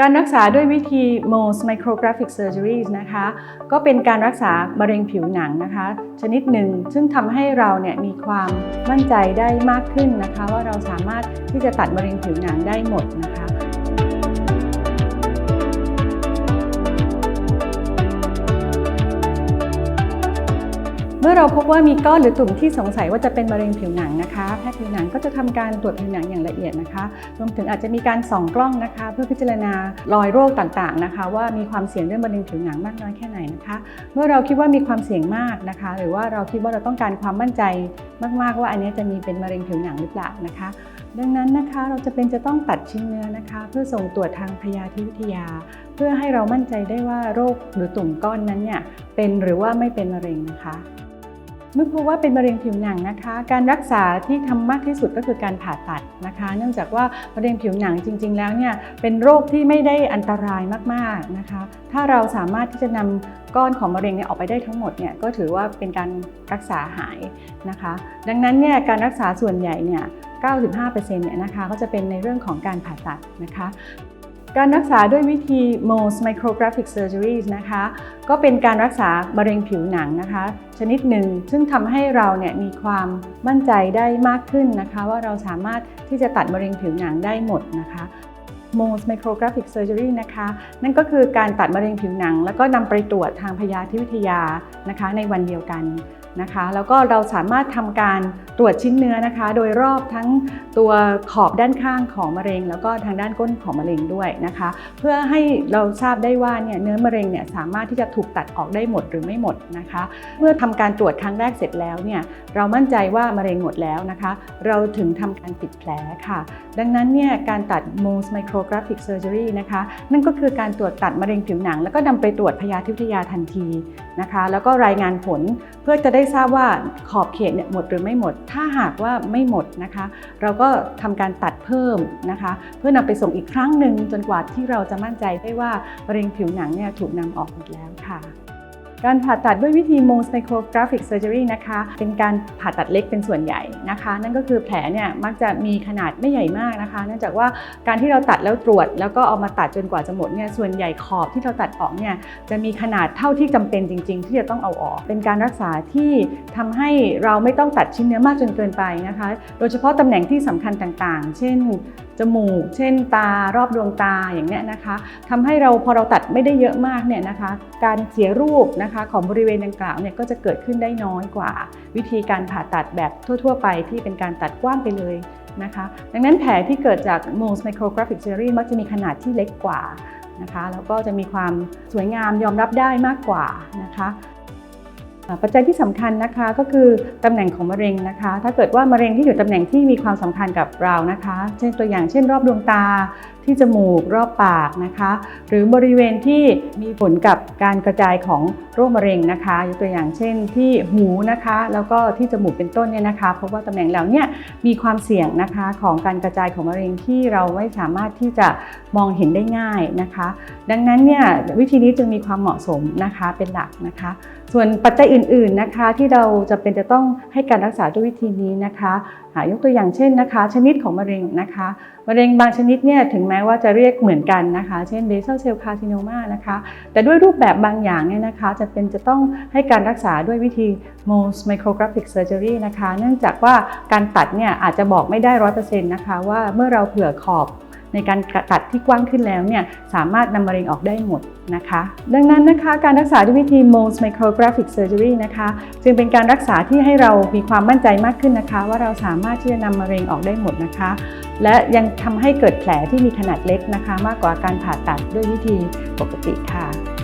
การรักษาด้วยวิธี Mohs micrographic surgeries นะคะ ก็เป็นการรักษามะเร็งผิวหนังนะคะ ชนิดหนึ่ง ซึ่งทำให้เราเนี่ยมีความมั่นใจได้มากขึ้นนะคะ ว่าเราสามารถที่จะตัดมะเร็งผิวหนังได้หมดนะคะ เมื่อเราพบว่ามีก้อนหรือตุ่มที่สงสัยว่าจะเป็นมะเร็งผิวหนังนะคะ แพทย์ผิวหนังก็จะทำการตรวจผิวหนังอย่างละเอียดนะคะ รวมถึงอาจจะมีการส่องกล้องนะคะ เพื่อพิจารณารอยโรคต่างๆนะคะ ว่ามีความเสี่ยงเรื่องมะเร็งผิวหนังมากน้อยแค่ไหนนะคะ เมื่อเราคิดว่ามีความเสี่ยงมากนะคะ หรือว่าเราคิดว่าเราต้องการความมั่นใจมากๆ ว่าอันนี้จะมีเป็นมะเร็งผิวหนังหรือเปล่านะคะ ดังนั้นนะคะเราจะเป็นจะต้องตัดชิ้นเนื้อนะคะ เพื่อส่งตรวจทางพยาธิวิทยา เพื่อให้เรามั่นใจได้ว่าโรคหรือตุ่มก้อนนั้นเนี่ยเป็นหรือว่าไม่เป็นมะเร็งนะคะ เมื่อพบว่าเป็นมะเร็งผิวหนังนะคะ การรักษาที่ทำมากที่สุดก็คือการผ่าตัดนะคะ เนื่องจากว่ามะเร็งผิวหนังจริง ๆ แล้วเนี่ยเป็นโรคที่ไม่ได้อันตรายมากๆนะคะ ถ้าเราสามารถที่จะนำก้อนของมะเร็งเนี่ยออกไปได้ทั้งหมดเนี่ยก็ถือว่าเป็นการรักษาหายนะคะ ดังนั้นเนี่ยการรักษาส่วนใหญ่เนี่ย 95%เนี่ยนะคะก็จะเป็นในเรื่องของการผ่าตัดนะคะ การรักษาด้วยวิธี Mohs micrographic surgeries นะคะ ก็เป็นการรักษามะเร็งผิวหนังนะคะ ชนิดหนึ่ง ซึ่งทำให้เราเนี่ยมีความมั่นใจได้มากขึ้นนะคะ ว่าเราสามารถที่จะตัดมะเร็งผิวหนังได้หมดนะคะ Mohs micrographic surgery นะคะ นั่นก็คือการตัดมะเร็งผิวหนัง แล้วก็นำไปตรวจทางพยาธิวิทยานะคะ ในวันเดียวกัน นะคะ แล้วก็เราสามารถทำการตรวจชิ้นเนื้อนะคะ โดยรอบทั้งตัวขอบด้านข้างของมะเร็ง แล้วก็ทางด้านก้นของมะเร็งด้วยนะคะ เพื่อให้เราทราบได้ว่าเนี่ยเนื้อมะเร็งเนี่ยสามารถที่จะถูกตัดออกได้หมดหรือไม่หมดนะคะ เมื่อทำการตรวจครั้งแรกเสร็จแล้วเนี่ยเรามั่นใจว่ามะเร็งหมดแล้วนะคะ เราถึงทำการปิดแผลค่ะ ดังนั้นเนี่ยการตัด Mohs micrographic surgery นะคะ นั่นก็คือการตรวจตัดมะเร็งผิวหนัง แล้วก็นำไปตรวจพยาธิวิทยาทันที นะคะ แล้วก็รายงานผลเพื่อจะได้ทราบว่าขอบเขตเนี่ยหมดหรือไม่หมด ถ้าหากว่าไม่หมดนะคะ เราก็ทำการตัดเพิ่มนะคะ เพื่อนำไปส่งอีกครั้งหนึ่งจนกว่าที่เราจะมั่นใจได้ว่ามะเร็งผิวหนังเนี่ยถูกนำออกหมดแล้วค่ะ การผ่าตัดด้วยวิธี Mohs micrographic surgery นะคะ เป็นการผ่าตัดเล็กเป็นส่วนใหญ่นะคะ นั่นก็คือแผลเนี่ยมักจะมีขนาดไม่ใหญ่มากนะคะ เนื่องจากว่าการที่เราตัดแล้วตรวจ แล้วก็เอามาตัดจนกว่าจะหมดเนี่ยส่วนใหญ่ขอบที่เราตัดออกเนี่ยจะมีขนาดเท่าที่จำเป็นจริง ๆ ที่จะต้องเอาออก เป็นการรักษาที่ทำให้เราไม่ต้องตัดชิ้นเนื้อมากจนเกินไปนะคะ โดยเฉพาะตำแหน่งที่สำคัญต่างๆ เช่น จมูก เช่นตารอบดวงตาอย่างเนี้ยนะคะทำให้เราพอเราตัดไม่ได้เยอะมากเนี่ยนะคะ การเสียรูปนะคะของบริเวณดังกล่าวเนี่ยก็จะเกิดขึ้นได้น้อยกว่า วิธีการผ่าตัดแบบทั่ว ๆ ไปที่เป็นการตัดกว้างไปเลยนะคะดังนั้นแผลที่เกิดจาก Mohs micrographic surgery มักจะมีขนาดที่เล็กกว่านะคะแล้วก็จะมีความสวยงามยอมรับได้มากกว่านะคะ ปัจจัยที่สำคัญนะคะก็คือตำแหน่งของมะเร็งนะคะ ถ้าเกิดว่ามะเร็งที่อยู่ตำแหน่งที่มีความสำคัญกับเรานะคะ เช่นตัวอย่างเช่น รอบดวงตาที่จมูกรอบปากนะคะ หรือบริเวณที่มีผลกับการกระจายของโรคมะเร็งนะคะยกตัวอย่างเช่นที่หูนะคะ แล้วก็ที่จมูกเป็นต้นเนี่ยนะคะเพราะว่าตำแหน่งเหล่าเนี้มีความเสี่ยงนะคะของการกระจายของมะเร็งที่เราไม่สามารถที่จะมองเห็นได้ง่ายนะคะ ดังนั้นเนี่ยวิธีนี้จึงมีความเหมาะสมนะคะเป็นหลักนะคะ ส่วนปัจจัยอื่นๆนะคะที่เราจะเป็นจะต้องให้การรักษาด้วยวิธีนี้นะคะหายกตัวอย่างเช่นนะคะ ชนิดของมะเร็งนะคะมะเร็งบางชนิดเนี่ยถึงแม้ว่าจะเรียกเหมือนกันนะคะ เช่น basal cell carcinoma นะคะแต่ด้วยรูปแบบบางอย่างเนี่ยนะคะจะเป็นจะต้องให้การรักษาด้วยวิธี Mohs micrographic surgery นะคะ เนื่องจากว่าการตัดเนี่ยอาจจะบอกไม่ได้ร้อยเปอร์เซ็นต์นะคะว่าเมื่อเราเผื่อขอบ ในการตัดที่กว้างขึ้นแล้วเนี่ยสามารถนำมะเร็งออกได้หมดนะคะ ดังนั้นนะคะการรักษาด้วยวิธี Mohs micrographic surgery นะคะจึงเป็นการรักษาที่ให้เรามีความมั่นใจมากขึ้นนะคะ ว่าเราสามารถที่จะนำมะเร็งออกได้หมดนะคะ และยังทำให้เกิดแผลที่มีขนาดเล็กนะคะ มากกว่าการผ่าตัดด้วยวิธีปกติค่ะ